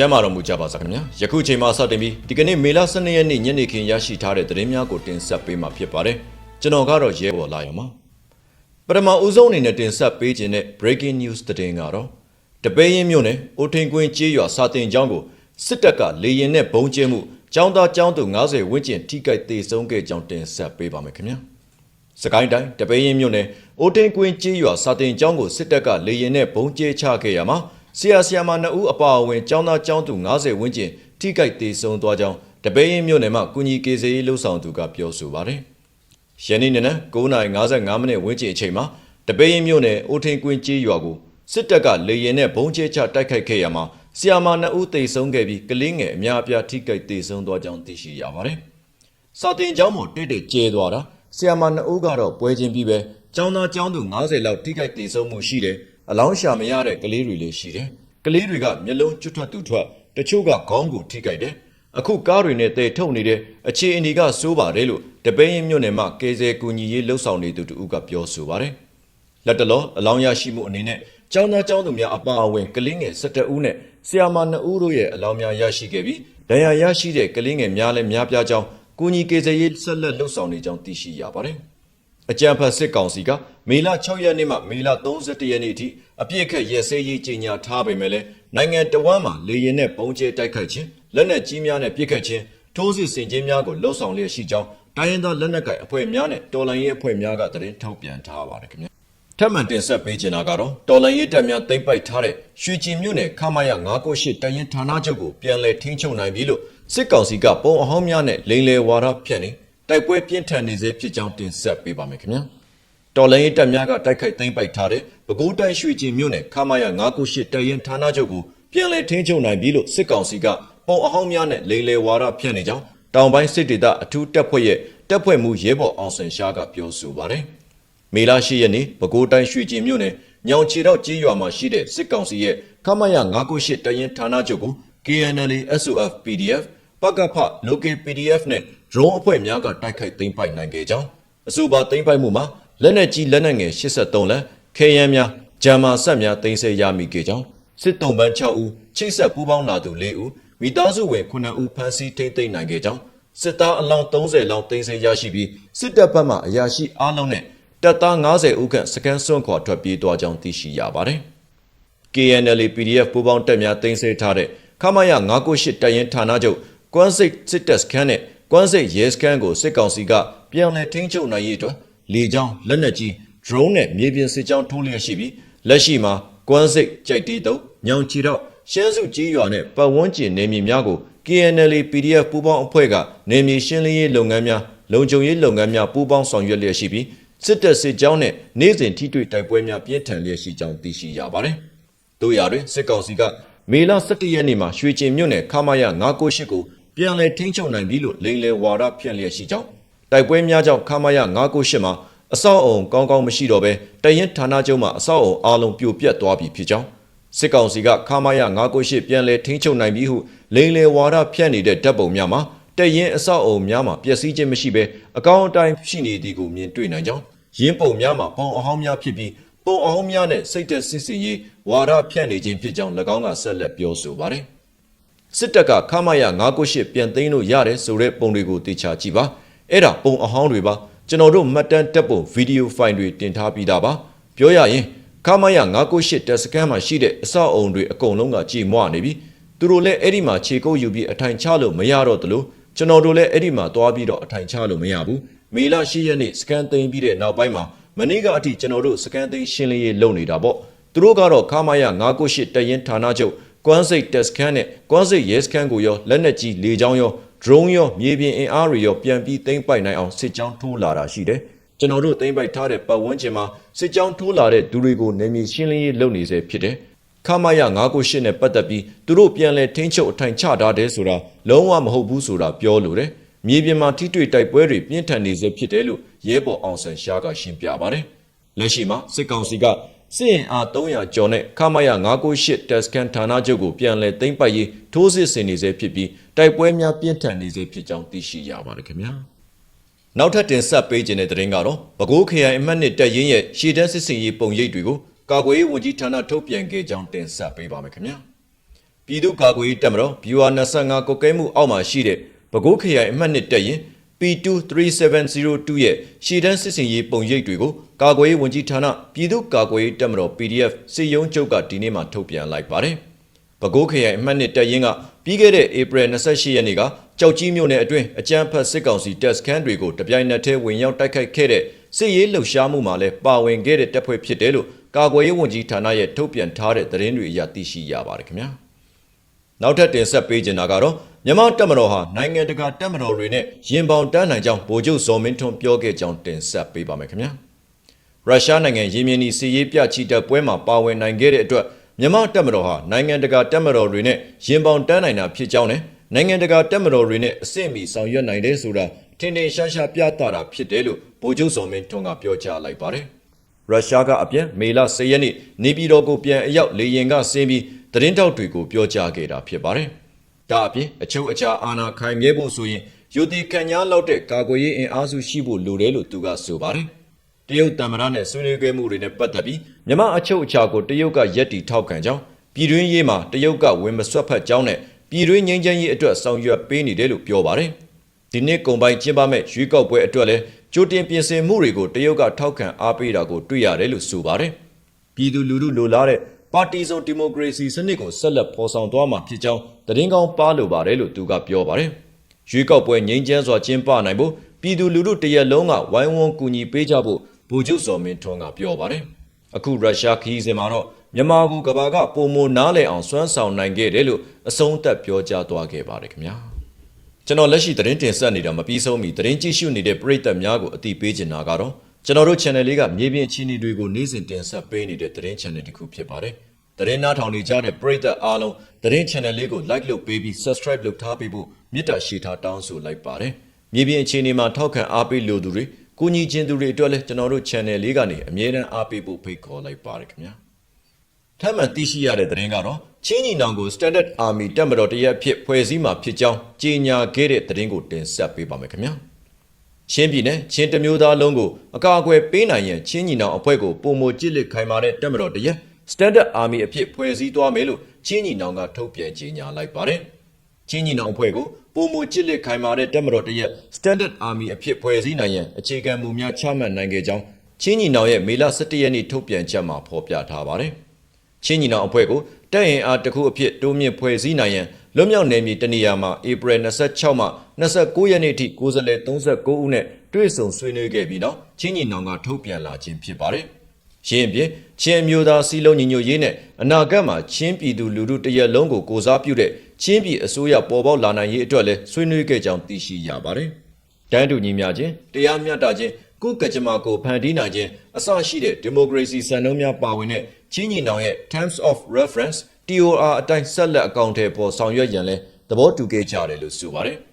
ကျမ်းမာတော်မူကြပါစားခင်ဗျာယခုချိန်မှာစတင်ပြီးဒီကနေ့မေလ12ရက်နေ့ညနေခင်းရရှိထားတဲ့သတင်းများကိုတင်ဆက်ပေးမှာဖြစ်ပါတယ်ကျွန်တော်ကတော့ရဲဘော်လာရမှာပထမဦးဆုံးအနေနဲ့တင်ဆက်ပေးခြင်းတဲ့ breaking news သတင်းကတော့တပေးရင်မြို့နယ်အိုထင်ကွင်းကျေးရွာစာတင်ကျောင်းကိုစစ်တပ်ကလေရင်နဲ့ဘုံကျဲမှုကျောင်းသားကျောင်းသူ90ဝန်းကျင်ထိခိုက်ဒေဆုံးခဲ့ကြောင်းတင်ဆက်ပေးပါမယ်ခင်ဗျာစကိုင်းတိုင်းတပင်းရင်မြို့နယ်အိုတင်ကွင်းကျေးရွာစာတင်ကျောင်းကိုစစ်တပ်ကလေရင်နဲ့ဘုံကျဲချခဲ့ရမှာ ဆရာဆရာမ2ဦးအပါအဝင်ကျောင်းသားကျောင်းသူ90ဝန်းကျင်ထိခိုက်ဒေဆုံးသွားကြောင်းတပင်းရင်မြို့နယ်မှာကုညီကေစေးလှုပ်ဆောင်သူကပြောဆိုပါတယ်။ယနေ့နေ့နဲ့9:55မိနစ်ဝန်းကျင်အချိန်မှာတပင်းရင်မြို့နယ်အိုတင်ကွင်းကျေးရွာကိုစစ်တပ်ကလေရင်နဲ့ဘုံကျဲချတိုက်ခိုက်ခဲ့ရမှာဆရာမ2ဦးသေဆုံးခဲ့ပြီးကလေးငယ်အများအပြားထိခိုက်ဒေဆုံးသွားကြောင်းသိရှိရပါတယ်။စာတင်ကျောင်းပေါ်တိတ်တိတ်ကျဲသွားတာဆီယာမနှစ်ဦးကတော့ပွဲချင်းပြီးပဲကျောင်းသားကျောင်းသူ90လောက်ထိခိုက်ဒေဆုံးမှုရှိတယ် အလောင်းရှာမရတဲ့ကလေးတွေလည်းရှိတယ်ကလေးတွေကမျက်လုံးကျွတ်ထွက်သူထွက်တချို့ကခေါင်းကိုထိခိုက်တယ်အခုကားတွေနဲ့တဲထုတ်နေတဲ့အခြေအနေကစိုးပါတယ်လို့တပင်းရင်မြို့နယ်မှာကေဆယ်ကူညီရေးလှုပ်ဆောင်နေသူတူကပြောဆိုပါတယ်လက်တလောအလောင်းရရှိမှုအနေနဲ့ကျောင်းသားကျောင်းသူများအပါအဝင်ကလေးငယ်17ဦးနဲ့ဆီယာမ2ဦးတို့ရဲ့အလောင်းများရရှိခဲ့ပြီးဒဏ်ရာရရှိတဲ့ကလေးငယ်များလည်းများပြားကြောင်းကူညီကေဇရေးဆက်လက်လှုပ်ဆောင်နေကြောင်းသိရှိရပါတယ်။ အကြံဖတ်စစ်ကောင်စီကမေလ6ရက်နေ့မှမေလ31ရက်နေ့အထိအပြည့်အခက်ရဲစဲရေးကြီးညာထားပေမဲ့လည်းနိုင်ငံတော်ဝန်မှာလေရင်နဲ့ပုံကျဲတိုက်ခိုက်ခြင်းလက်နက်ကြီးများနဲ့ပြစ်ခတ်ခြင်းထိုးစစ်ဆင်ခြင်းများကိုလှုပ်ဆောင်လျက်ရှိကြောင်းတိုင်းရင်းသားလက်နက်ကိုင်အဖွဲ့များနဲ့တော်လှန်ရေးအဖွဲ့များကသတင်းထုတ်ပြန်ထားပါတယ်ခင်ဗျာ။ထပ်မံတင်ဆက်ပေးချင်တာကတော့တော်လန်ရေးတပ်များသိမ့်ပိုက်ထားတဲ့ရွှေကျင်မြို့နယ်ခမာယ998တရင်ဌာနချုပ်ကိုပြန်လည်ထိန်းချုပ်နိုင်ပြီလို့စစ်ကောင်စီကပုံအဟောင်းများနဲ့လိန်လေဝါဒဖြန့်နေ တိုက်ပွဲပြင်းထန်နေစေဖြစ်ကြောင်းတင်ဆက်ပေးပါမယ်ခင်ဗျာတော်လန်ရေးတပ်များကတိုက်ခိုက်သိမ်းပိုက်ထားတဲ့ပဲခူးတိုင်းရွှေကျင်မြို့နယ်ခမာယ998တရင်ဌာနချုပ်ကိုပြန်လည်ထိန်းချုပ်နိုင်ပြီလို့စစ်ကောင်စီကပုံအဟောင်းများနဲ့လိန်လေဝါဒဖြန့်နေကြောင်းတောင်ပိုင်းစစ်ဒေသအထူးတပ်ဖွဲ့ရဲ့တပ်ဖွဲ့မှုရဲဘော်အောင်စင်ရှားကပြောဆိုပါတယ်မေလရှိရက်နေ့ပဲခူးတိုင်းရွှေကျင်မြို့နယ်ညောင်ချီတော့ကြီးရွာမှာရှိတဲ့စစ်ကောင်စီရဲ့ခမရ998တရင်ဌာနချုပ်ကို KNL SOF PDF ပကဖ Local PDF နဲ့ drone အဖွဲ့များကတိုက်ခိုက်သိမ်းပိုက်နိုင်ခဲ့ကြောင်းအဆိုပါသိမ်းပိုက်မှုမှာလက်နက်ကြီးလက်နက်ငယ်83လက်ခဲယမ်းများဂျမ်မာဆက်များသိမ်းဆည်းရမိခဲ့ကြောင်းစစ်တုံးပန်း6ဦးချိတ်ဆက်ပူးပေါင်းလာသူ4ဦးမိသားစုဝင်9ဦးဖမ်းဆီးထိန်းသိမ်းနိုင်ခဲ့ကြောင်းစစ်သားအလောင်း30လောင်းသိမ်းဆည်းရရှိပြီးစစ်တပ်ဘက်မှအရာရှိအားလုံးနဲ့တပ်သား90ဦးခန့်စကန်စွန့်ခွာထွက်ပြေးသွားကြောင်းသိရှိရပါတယ်။ KNL PDF ပူးပေါင်းတပ်များတင်ဆက်ထားတဲ့ခမရ998တပ်ရင်းဌာနချုပ်ကွမ်းစိတ်စစ်တပ်စခန်းနဲ့ ကွမ်းစိတ်ရဲစခန်းကိုစစ်ကောင်စီကပြောင်းလဲထိန်းချုပ်နိုင်ရေးအတွက်လေကြောင်းလက်နက်ကြီး drone နဲ့မြေပြင်စစ်ကြောင်းထိုးလျက်ရှိပြီးလက်ရှိမှာကွမ်းစိတ်ကြိုက်တီးတုံညောင်ချီတော့ရှမ်းစုကြီးရွာနဲ့ပတ်ဝန်းကျင်နေမြေများကို KNL PDF ပူးပေါင်းအဖွဲ့ကနေမြေရှင်းလင်းရေးလုပ်ငန်းများလုံခြုံရေးလုပ်ငန်းများပူးပေါင်းဆောင်ရွက်လျက်ရှိပြီးစစ်တပ်စစ်ကြောင်းနဲ့နေ့စဉ်ထိတွေ့တိုက်ပွဲများပြင်းထန်လျက်ရှိကြောင်းသိရှိရပါတယ်။တို့ရတွင်စစ်ကောင်စီကမေလ17ရက်နေ့မှာရွှေကျင်မြို့နယ်ခမာယ998ကို ပြန်လည်ထိန်းချုပ်နိုင်ပြီလို့လိန်လေဝါဒဖြန့်လျက်ရှိကြောင်းတိုက်ပွဲများကြောင့်ခမာယ998မှာအဆောက်အုံကောင်းကောင်းမရှိတော့ဘဲတရင်ဌာနချုပ်မှာအဆောက်အုံအလုံးပြိုပြက်သွားပြီဖြစ်ကြောင်းစစ်ကောင်စီကခမာယ998ပြန်လည်ထိန်းချုပ်နိုင်ပြီဟုလိန်လေဝါဒဖြန့်နေတဲ့ဓာတ်ပုံများမှာတရင်အဆောက်အုံများမှာပျက်စီးခြင်းမရှိဘဲအကောင့်အတိုင်းရှိနေသည်ကိုမြင်တွေ့နိုင်ကြောင်းရင်းပုံများမှာပုံအဟောင်းများဖြစ်ပြီးပုံအဟောင်းများနဲ့စိတ်သက်စစ်စင်ရေးဝါဒဖြန့်နေခြင်းဖြစ်ကြောင်း၎င်းကဆက်လက်ပြောဆိုပါတယ် စစ်တပ်ကခမာယ998ပြန်သိမ်းလို့ရတယ်ဆိုတဲ့ပုံတွေကိုတေချာကြည့်ပါအဲ့ဒါပုံအဟောင်းတွေပါကျွန်တော်တို့မှတ်တမ်းတက်ပုံဗီဒီယိုဖိုင်တွေတင်ထားပြီးသားပါပြောရရင်ခမရ998တက်စကန်မှာရှိတဲ့အဆောက်အုံတွေအကုန်လုံးကကြည်မွနေပြီသူတို့လည်းအဲ့ဒီမှာခြေကုပ်ယူပြီးအထိုင်ချလို့မရတော့တလို့ကျွန်တော်တို့လည်းအဲ့ဒီမှာသွားပြီးတော့အထိုင်ချလို့မရဘူးမေလ10ရက်နေ့စကန်သိမ်းပြီးတဲ့နောက်ပိုင်းမှာမနေ့ကအထိကျွန်တော်တို့စကန်သိမ်းရှင်းလင်းရေးလုပ်နေတာပေါ့သူတို့ကတော့ခမရ998တက်ရင်ဌာနချုပ် ကွမ်းစိတ်တက်စကန်နဲ့ကွမ်းစိတ်ရဲစကန်ကိုရောလက်နက်ကြီးလေကြောင်းရော drone ရောမြေပြင်အင်အားတွေရောပြန်ပြီးသိမ်းပိုက်နိုင်အောင်စစ်ကြောင်းထိုးလာတာရှိတယ်ကျွန်တော်တို့သိမ်းပိုက်ထားတဲ့ပတ်ဝန်းကျင်မှာစစ်ကြောင်းထိုးလာတဲ့သူတွေကိုနေမြေရှင်းလင်းရေးလုပ်နေစေဖြစ်တယ်။ခမာယ998နဲ့ပတ်သက်ပြီးသူတို့ပြန်လဲထိန်းချုပ်အထိုင်ချထားတယ်ဆိုတာလုံးဝမဟုတ်ဘူးဆိုတာပြောလို့တယ်။မြေပြင်မှာထိတွေ့တိုက်ပွဲတွေပြင်းထန်နေစေဖြစ်တယ်လို့ရဲဘော်အောင်ဆန်ရှားကရှင်းပြပါတယ်။လက်ရှိမှာစစ်ကောင်စီက စစ်ရင်အား300ကျော်နဲ့ခမာယ998တက်စကန်ဌာနချုပ်ကိုပြန်လဲသိမ်းပိုက်ရေးထိုးစစ်ဆင်နေစေဖြစ်ပြီးတိုက်ပွဲများပြင်းထန်နေစေဖြစ်ကြောင်းသိရှိရပါတယ်ခင်ဗျာ။နောက်ထပ်တင်ဆက်ပေးခြင်းတဲ့သတင်းကတော့ပဲခူးခရိုင်အမှတ်နှစ်တပ်ရင်းရဲ့ရှေ့တန်းစစ်စင်ရေးပုံရိပ်တွေကိုကာကွယ်ရေးဝန်ကြီးဌာနထုတ်ပြန်ခဲ့ကြောင်းတင်ဆက်ပေးပါမယ်ခင်ဗျာပြည်သူ့ကာကွယ်ရေးတပ်မတော် BUR 25ကုတ်ကဲမှုအောက်မှာရှိတဲ့ပဲခူးခရိုင်အမှတ်1တပ်ရင် P23702 ရဲ့ရှေ့တန်းစစ်စင်ရေးပုံရိပ်တွေကိုကာကွယ်ရေးဝန်ကြီးဌာနပြည်သူ့ကာကွယ်ရေးတပ်မတော် PDF စစ်ရုံးချုပ်ကဒီနေ့မှထုတ်ပြန်လိုက်ပါတယ်။ပဲခူးခရိုင်အမှတ်1တပ်ရင်ကပြီးခဲ့တဲ့ဧပြီ28ရက်နေ့ကကြောက်ကြီးမြို့နယ်အတွင်းအကြမ်းဖက်စစ်ကောင်စီတပ်စခန်းတွေကိုတပြိုင်နက်တည်းဝင်ရောက်တိုက်ခိုက်ခဲ့တဲ့စစ်ရေးလှုပ်ရှားမှုမှာလည်းပါဝင်ခဲ့တဲ့တပ်ဖွဲ့ဖြစ်တယ်လို့ကာကွယ်ရေးဝန်ကြီးဌာနရဲ့ထုတ်ပြန်ထားတဲ့သတင်းတွေအရသိရှိရပါတယ်ခင်ဗျာ။နောက်ထပ်တင်ဆက်ပေးချင်တာကတော့ မြန်မာတပ်မတော်ဟာနိုင်ငံတကာတပ်မတော်တွေနဲ့ရင်ပေါင်တန်းနိုင်ကြောင်းဗိုလ်ချုပ်ဇော်မင်းထွန်းပြောခဲ့ကြောင်းတင်ဆက်ပေးပါမယ်ခင်ဗျာ။ရုရှားနိုင်ငံရေမြင်းနီစီရေးပြချီတပ်ပွဲမှာပါဝင်နိုင်ခဲ့တဲ့အတွက်မြန်မာတပ်မတော်ဟာနိုင်ငံတကာတပ်မတော်တွေနဲ့ရင်ပေါင်တန်းနိုင်တာဖြစ်ကြောင်းနဲ့နိုင်ငံတကာတပ်မတော်တွေနဲ့အဆင့်မီဆောင်ရွက်နိုင်တယ်ဆိုတာထင်ထင်ရှားရှားပြသတာဖြစ်တယ်လို့ဗိုလ်ချုပ်ဇော်မင်းထွန်းကပြောကြားလိုက်ပါတယ်။ရုရှားကအပြန်မေလ10ရက်နေ့နေပြည်တော်ကိုပြန်အရောက်လေရင်ကဆင်းပြီးသတင်းတောက်တွေကိုပြောကြားခဲ့တာဖြစ်ပါတယ်။ ဒါအပြင်အချုပ်အခြာအာဏာခိုင်မြဲဖို့ဆိုရင်ယူတီခံညာလောက်တဲ့ကာကွယ်ရေးအင်အားစုရှိဖို့လိုတယ်လို့သူကဆိုပါတယ်။တရုတ်တမရနဲ့ဆွေးနွေးခဲ့မှုတွေနဲ့ပတ်သက်ပြီးမြန်မာအချုပ်အခြာကိုတရုတ်ကရက်တီထောက်ခံကြောင်းပြည်တွင်းရေးမှာတရုတ်ကဝင်မဆွတ်ဖက်ကြောင်းနဲ့ပြည်တွင်းငြိမ်းချမ်းရေးအတွက်ဆောင်ရွက်ပေးနေတယ်လို့ပြောပါတယ်။ဒီနေ့ကုံပိုင်းကျင်းပမဲ့ရွေးကောက်ပွဲအတွက်လည်းကြိုတင်ပြင်ဆင်မှုတွေကိုတရုတ်ကထောက်ခံအားပေးတာကိုတွေ့ရတယ်လို့ဆိုပါတယ်။ပြည်သူလူထုလိုလားတဲ့ ပါတီစုံဒီမိုကရေစီစနစ်ကိုဆက်လက်ဖော်ဆောင်သွားမှာဖြစ်ကြောင်းသတင်းကောင်းပါလိုပါတယ်လို့သူကပြောပါတယ်။ရွေးကောက်ပွဲငြိမ်းချမ်းစွာကျင်းပနိုင်ဖို့ပြည်သူလူထုတရက်လုံးကဝိုင်းဝန်းကူညီပေးကြဖို့ဗိုလ်ချုပ်စော်မင်းထွန်းကပြောပါတယ်။အခုရုရှားခီးစင်မှာတော့မြန်မာကူကဘာကပုံမနားလည်အောင်စွမ်းဆောင်နိုင်ခဲ့တယ်လို့အဆုံးသတ်ပြောကြားသွားခဲ့ပါတယ်ခင်ဗျာ။ကျွန်တော်လက်ရှိသတင်းတင်ဆက်နေတာမပြီးဆုံးမီသတင်းကြည့်ရှုနေတဲ့ပရိသတ်များကိုအသိပေးချင်တာကတော့ ကျွန်တော်တို့ channel လေးကမြေပြင်အခြေအနေတွေကိုနေ့စဉ်တင်ဆက်ပေးနေတဲ့သတင်း channel တစ်ခုဖြစ်ပါတယ်။သတင်းနားထောင်နေကြတဲ့ပရိသတ်အားလုံးသတင်း channel လေးကို like လုပ်ပေးပြီး subscribe လုပ်ထားပေးဖို့မေတ္တာရှိထားတောင်းဆိုလိုက်ပါတယ်။မြေပြင်အခြေအနေမှာထောက်ခံအားပေးလိုသူတွေကိုညီချင်းသူတွေအတွက်လည်းကျွန်တော်တို့ channel လေးကနေအမြဲတမ်းအားပေးဖို့ဖိတ်ခေါ်လိုက်ပါတယ်ခင်ဗျာ။ထပ်မံသိရှိရတဲ့သတင်းကတော့ချင်းညီနောင်ကို Standard Army တပ်မတော်တရက်အဖြစ်ဖွဲ့စည်းမှာဖြစ်ကြောင်းကြေညာခဲ့တဲ့သတင်းကိုတင်ဆက်ပေးပါမယ်ခင်ဗျာ။ ချင်းပြည်နယ်ချင်းတမျိုးသားလုံးကိုအကာအကွယ်ပေးနိုင်ရန်ချင်းညီနောင်အဖွဲ့ကိုပုံမကြစ်လက်ခိုင်မာတဲ့တပ်မတော်တရက် Standard Army အဖြစ်ဖွဲ့စည်းသွားမယ်လို့ချင်းညီနောင်ကထုတ်ပြန်ကြေညာလိုက်ပါတယ်။ချင်းညီနောင်အဖွဲ့ကိုပုံမကြစ်လက်ခိုင်မာတဲ့တပ်မတော်တရက် Standard Army အဖြစ်ဖွဲ့စည်းနိုင်ရန်အခြေခံမူများချမှတ်နိုင်ခဲ့ကြောင်းချင်းညီနောင်ရဲ့မေလ17ရက်နေ့ထုတ်ပြန်ချက်မှာဖော်ပြထားပါတယ်။ချင်းညီနောင်အဖွဲ့ကိုတပ်ရင်အားတစ်ခုအဖြစ်တိုးမြင့်ဖွဲ့စည်းနိုင်ရန်လွတ်မြောက်နယ်မြေတနေရာမှာဧပြီ26မှ 29ရက်နေ့ထိကိုယ်စားလှယ်39ဦးနဲ့တွေ့ဆုံဆွေးနွေးခဲ့ပြီးနောက်ချင်းညီနောင်ကထုတ်ပြန်လာခြင်းဖြစ်ပါတယ်။ရင်းပြင်ချင်းမျိုးသားစီလုံးညီညွတ်ရေးနဲ့အနာဂတ်မှာချင်းပြည်သူလူထုတရက်လုံးကိုကိုစားပြုတဲ့ချင်းပြည်အစိုးရပေါ်ပေါက်လာနိုင်ရေးအတွက်လည်းဆွေးနွေးခဲ့ကြောင်းသိရှိရပါတယ်။တန်းတူညီမျှခြင်းတရားမျှတခြင်းကိုကကြမ္မာကိုဖန်တီးနိုင်ခြင်းအစရှိတဲ့ဒီမိုကရေစီစံနှုန်းများပါဝင်တဲ့ချင်းညီနောင်ရဲ့ Terms of Reference TOR အတိုင်းဆက်လက်အကောင့်ထဲပေါ်ဆောင်ရွက်ရန်လဲသဘောတူခဲ့ကြတယ်လို့ဆိုပါတယ်။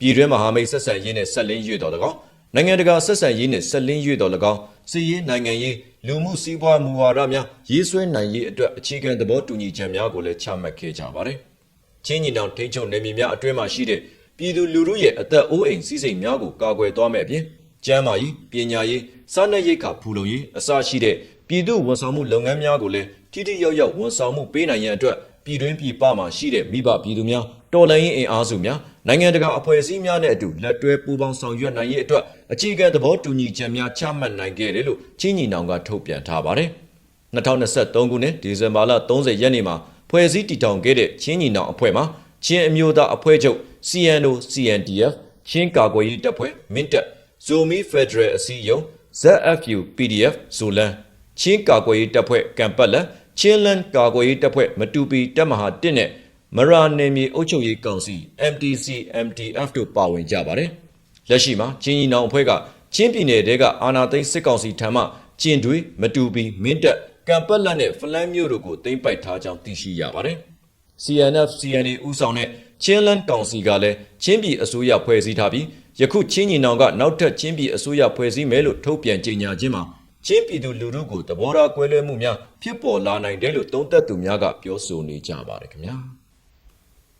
ပြည်တွင်းမဟာမိတ်ဆက်ဆံရေးနဲ့ဆက်လင်းရွေ့တော်၎င်းနိုင်ငံတကာဆက်ဆံရေးနဲ့ဆက်လင်းရွေ့တော်၎င်းစီးရေးနိုင်ငံရေးလူမှုစီးပွားမူဝါဒများရေးဆွဲနိုင်ရေးအတွက်အခြေခံသဘောတူညီချက်များကိုလည်းချမှတ်ခဲ့ကြပါတယ်။ချင်းညီနောင်ထိန်းချုပ်နယ်မြေများအတွင်းမှာရှိတဲ့ပြည်သူလူထုရဲ့အသက်အိုးအိမ်စီးစိမ်များကိုကာကွယ်သွားမယ်အပြင်ကျန်းမာရေးပညာရေးစားနပ်ရိက္ခာဖူလုံရေးအစရှိတဲ့ပြည်သူဝန်ဆောင်မှုလုပ်ငန်းများကိုလည်းထိထိရောက်ရောက်ဝန်ဆောင်မှုပေးနိုင်ရန်အတွက်ပြည်တွင်းပြည်ပမှာရှိတဲ့မိဘပြည်သူများ တော်လှန်ရေးအင်အားစုများနိုင်ငံတကာအဖွဲ့အစည်းများနဲ့အတူလက်တွဲပူးပေါင်းဆောင်ရွက်နိုင်ရေးအတွက်အခြေခံသဘောတူညီချက်များချမှတ်နိုင်ခဲ့တယ်လို့ချင်းညီနောင်ကထုတ်ပြန်ထားပါတယ်။2023ခုနှစ်ဒီဇင်ဘာလ30ရက်နေ့မှာဖွဲ့စည်းတည်ထောင်ခဲ့တဲ့ချင်းညီနောင်အဖွဲ့မှာချင်းအမျိုးသားအဖွဲ့ချုပ် CNO CNDF ချင်းကာကွယ်ရေးတပ်ဖွဲ့မင်းတပ် Zomi Federal အစည်းအရုံး ZFU PDF ဇိုလန်ချင်းကာကွယ်ရေးတပ်ဖွဲ့ကံပတ်လက်ချင်းလန်ကာကွယ်ရေးတပ်ဖွဲ့မတူပီတပ်မဟာ1နဲ့ မရာနယ်မြေအုပ်ချုပ်ရေးကောင်စီ MTC MTF တို့ပါဝင်ကြပါတယ်။လက်ရှိမှာချင်းညီနောင်အဖွဲ့ကချင်းပြည်နယ်တဲကအာနာသိန်းစစ်ကောင်စီထံမှကျင်တွေးမတူပီမင်းတပ်ကံပတ်လက်နဲ့ဖလန်းမြို့တို့ကိုသိမ်းပိုက်ထားကြောင်းသိရှိရပါတယ်။ CNF CNA ဦးဆောင်တဲ့ချင်းလန်ကောင်စီကလည်းချင်းပြည်အစိုးရဖွဲ့စည်းထားပြီးယခုချင်းညီနောင်ကနောက်ထပ်ချင်းပြည်အစိုးရဖွဲ့စည်းမယ်လို့ထုတ်ပြန်ကြေညာခြင်းမှာချင်းပြည်သူလူထုကိုသဘောထားကွဲလွဲမှုများဖြစ်ပေါ်လာနိုင်တယ်လို့သုံးသပ်သူများကပြောဆိုနေကြပါတယ်ခင်ဗျာ